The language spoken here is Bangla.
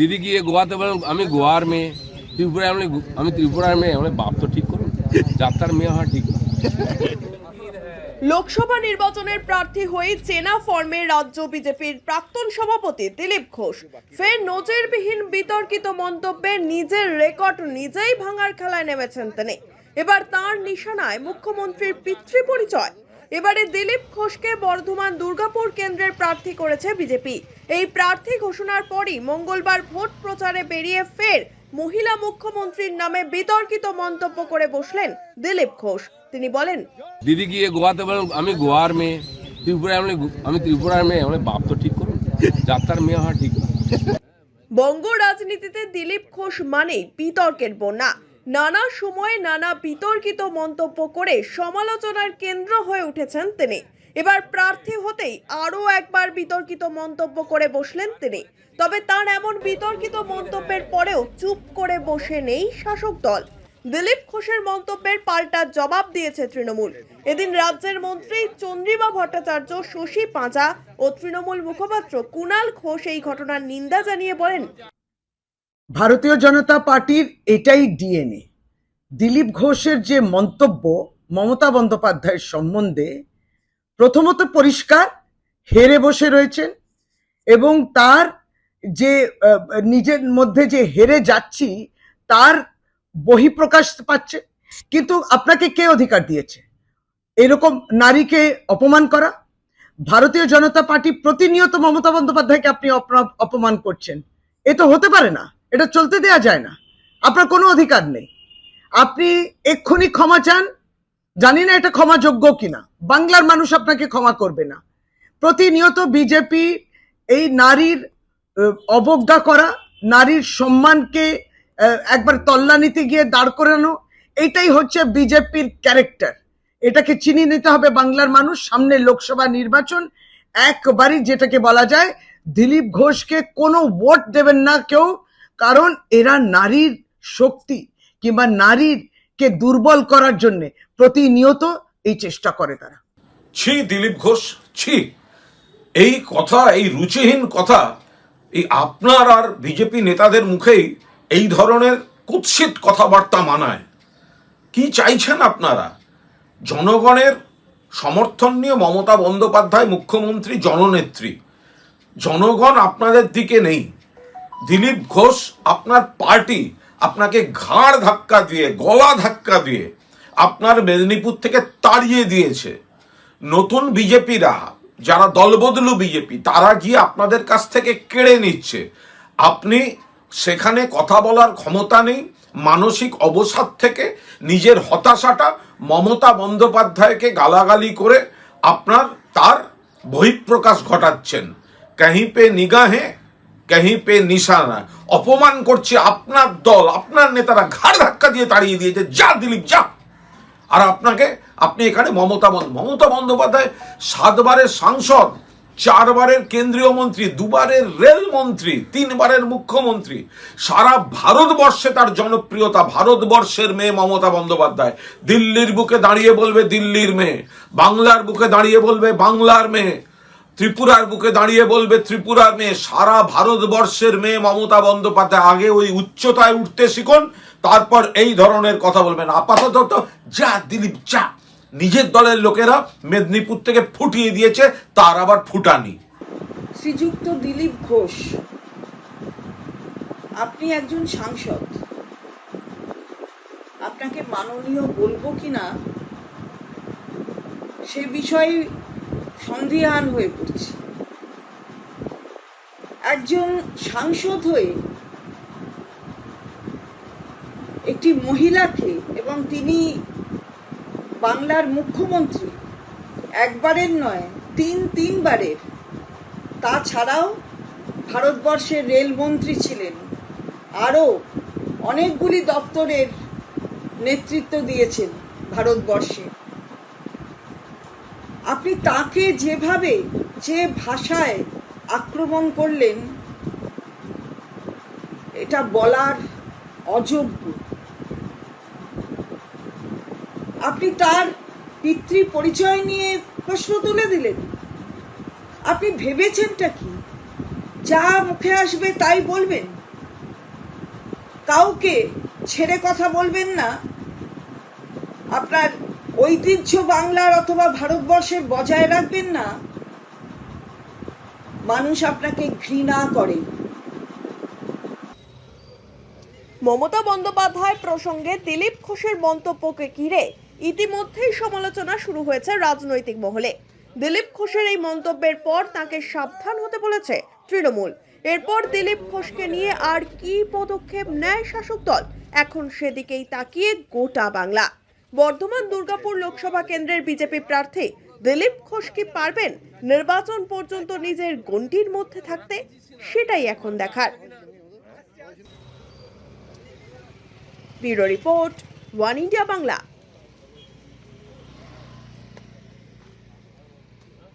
দিদি গিয়ে গোয়াতে বলেন আমি গোয়ার মেয়ে ত্রিপুরায় আমি আমি ত্রিপুরার মেয়ে আমি বাপ তো ঠিক করুন, যাত্রার মেয়ে হওয়া ঠিক লোকসভা নির্বাচনের প্রার্থী হয়ে চেনা ফর্মে রাজ্য বিজেপির প্রাক্তন সভাপতি দিলীপ ঘোষ। ফের নজিরবিহীন বিতর্কিত মন্তব্যে নিজের রেকর্ড নিজেই ভাঙার খেলায় নেমেছেন তিনি। এবার তার নিশানায় মুখ্যমন্ত্রীর পিতৃ পরিচয় এবারে দিলীপ ঘোষকে বর্ধমান দুর্গাপুর কেন্দ্রের প্রার্থী করেছে বিজেপি। এই প্রার্থী ঘোষণার পরই মঙ্গলবার ভোট প্রচারে বেরিয়ে ফের মহিলা মুখ্যমন্ত্রীর নামে বিতর্কিত মন্তব্য করে বসলেন দিলীপ ঘোষ। তিনি বলেন দিদি গিয়ে গোয়াতে বলেন আমি গোয়ার মেয়ে। ত্রিপুরা আমি ত্রিপুরার মেয়ে আমি বাপ তো ঠিক করুন। যাত্রার মেয়ে হওয়া ঠিক বঙ্গ রাজনীতিতে দিলীপ ঘোষ মানেই বিতর্কের বন্যা। নানা সময়ে নানা বিতর্কিত মন্তব্য করে সমালোচনার কেন্দ্র হয়ে উঠেছেন তিনি। এবার প্রার্থী হতেই আরও একবার বিতর্কিত মন্তব্য করে বসলেন তিনি। তবে তার এমন বিতর্কিত মন্তব্যের পরেও চুপ করে বসে নেই শাসক দল। দিলীপ ঘোষের মন্তব্যের পাল্টা জবাব দিয়েছে তৃণমূল। এদিন রাজ্যের মন্ত্রী চন্দ্রিমা ভট্টাচার্য, শশী পাঁজা ও তৃণমূল মুখপাত্র কুণাল ঘোষ এই ঘটনার নিন্দা জানিয়ে বলেন ভারতীয় জনতা পার্টির এটাই ডিএনএ। দিলীপ ঘোষের যে মন্তব্য মমতা বন্দ্যোপাধ্যায়ের সম্বন্ধে, প্রথমত পরিষ্কার, হেরে বসে রয়েছেন এবং তার যে নিজের মধ্যে যে হেরে যাচ্ছি, তার বহিঃপ্রকাশ পাচ্ছে। কিন্তু আপনাকে কে অধিকার দিয়েছে? এরকম নারীকে অপমান করা? ভারতীয় জনতা পার্টি প্রতিনিয়ত মমতা বন্দ্যোপাধ্যায়কে আপনি অপমান করছেন। এ তো হতে পারে না। এটা চলতে দেয়া যায় না। আপনার কোনো অধিকার নেই। আপনি এক্ষুনি ক্ষমা চান। জানি না এটা ক্ষমাযোগ্য কিনা। বাংলার মানুষ আপনাকে ক্ষমা করবে না। প্রতিনিয়ত বিজেপি এই নারীর অবজ্ঞা করা, নারীর সম্মানকে একবার তল্লানিতে গিয়ে দাঁড় করানো, এটাই হচ্ছে বিজেপির ক্যারেক্টার। এটাকে চিনি নিতে হবে বাংলার মানুষ। সামনে লোকসভা নির্বাচন, একবারই যেটাকে বলা যায়, দিলীপ ঘোষকে কোনো ভোট দেবেন না কেউ। কারণ এরা নারীর শক্তি কিংবা নারীর কে দুর্বল করার জন্য প্রতিনিয়ত এই চেষ্টা করে তারা। ছি দিলীপ ঘোষ, ছি। এই কথা, এই রুচিহীন কথা, এই আপনার আর বিজেপি নেতাদের মুখেই এই ধরনের কুৎসিত কথাবার্তা মানায়। কি চাইছেন আপনারা? জনগণের সমর্থন নিয়ে মমতা বন্দ্যোপাধ্যায় মুখ্যমন্ত্রী, জননেত্রী। জনগণ আপনাদের দিকে নেই। দিলীপ ঘোষ আপনার পার্টি আপনাকে ঘাড় ধাক্কা দিয়ে, গলা ধাক্কা দিয়ে আপনার মেদিনীপুর থেকে তাড়িয়ে দিয়েছে। নতুন বিজেপিরা, যারা দলবদলু বিজেপি, তারা গিয়ে আপনাদের কাছ থেকে কেড়ে নিচ্ছে। আপনি সেখানে কথা বলার ক্ষমতা নেই, মানসিক অবসাদ থেকে নিজের হতাশাটা মমতা বন্দ্যোপাধ্যায়কে গালাগালি করে আপনার, তার বহিঃপ্রকাশ ঘটাচ্ছেন। কাহি পে নিগাহে কাহি পে নিশানা অপমান করছে আপনার দল আপনার নেতারা ঘাড় ধাক্কা দিয়ে তাড়িয়ে দিয়েছে যা দিলীপ যা আর আপনাকে, আপনি এখানে মমতা বন্দ, মমতা বন্দ্যোপাধ্যায় সাতবারের সাংসদ, চারবারের কেন্দ্রীয় মন্ত্রী, দুবারের রেল মন্ত্রী, তিনবারের মুখ্যমন্ত্রী। সারা ভারতবর্ষে তার জনপ্রিয়তা, ভারতবর্ষের মেয়ে মমতা বন্দ্যোপাধ্যায়। দিল্লির বুকে দাঁড়িয়ে বলবে দিল্লির মেয়ে, বাংলার বুকে দাঁড়িয়ে বলবে বাংলার মেয়ে। ত্রিপুরার বুকে দাঁড়িয়ে বলবে, ত্রিপুরার মেয়ে, সারা ভারতবর্ষের মেয়ে মমতা বন্দ্যোপাধ্যায় আগে ওই উচ্চতায় উঠতে শিখুন, তারপর এই ধরনের কথা বলবেন। আপাতত যা, দিলীপ, যা। নিজের দলের লোকেরা মেদিনীপুর থেকে ফুটিয়ে দিয়েছে, তার আবার ফুটানি। শ্রীযুক্ত দিলীপ ঘোষ, আপনি একজন সাংসদ। আপনাকে মাননীয় বলব কিনা, সে বিষয়ে সন্দিহান হয়ে পড়ছি। একজন সাংসদ হয়ে একটি মহিলাকে এবং তিনি বাংলার মুখ্যমন্ত্রী, একবারের নয়, তিন তিনবারের, তাছাড়াও ভারতবর্ষের রেলমন্ত্রী ছিলেন। আরও অনেকগুলি দপ্তরের নেতৃত্ব দিয়েছেন ভারতবর্ষে। আপনি তাকে যেভাবে, যে ভাষায় আক্রমণ করলেন, এটা বলার অযোগ্য। আপনি তার পিতৃ পরিচয় নিয়ে প্রশ্ন তুলে দিলেন। আপনি ভেবেছেনটা কি? যা মুখে আসবে তাই বলবেন? কাউকে ছেড়ে কথা বলবেন না? আপনার ঐতিহ্য বাংলার অথবা ভারতবর্ষের বজায় রাখবেন না। মানুষ আপনাকে ঘৃণা করে। মমতা বন্দ্যোপাধ্যায় প্রসঙ্গে দিলীপ ঘোষের মন্তব্যকে ঘিরে ইতিমধ্যেই সমালোচনা শুরু হয়েছে রাজনৈতিক মহলে। দিলীপ ঘোষের এই মন্তব্যের পর তাকে সাবধান হতে বলেছে তৃণমূল। এরপর দিলীপ ঘোষকে নিয়ে আর কি পদক্ষেপ নেয় শাসক দল? এখন সেদিকেই তাকিয়ে গোটা বাংলা। বর্ধমান দুর্গাপুর লোকসভা কেন্দ্রের বিজেপি প্রার্থী দিলীপ ঘোষ কি পারবেন নির্বাচন পর্যন্ত নিজের গণ্ডির মধ্যে থাকতে? সেটাই এখন দেখার। Bureau report, one India Bangla.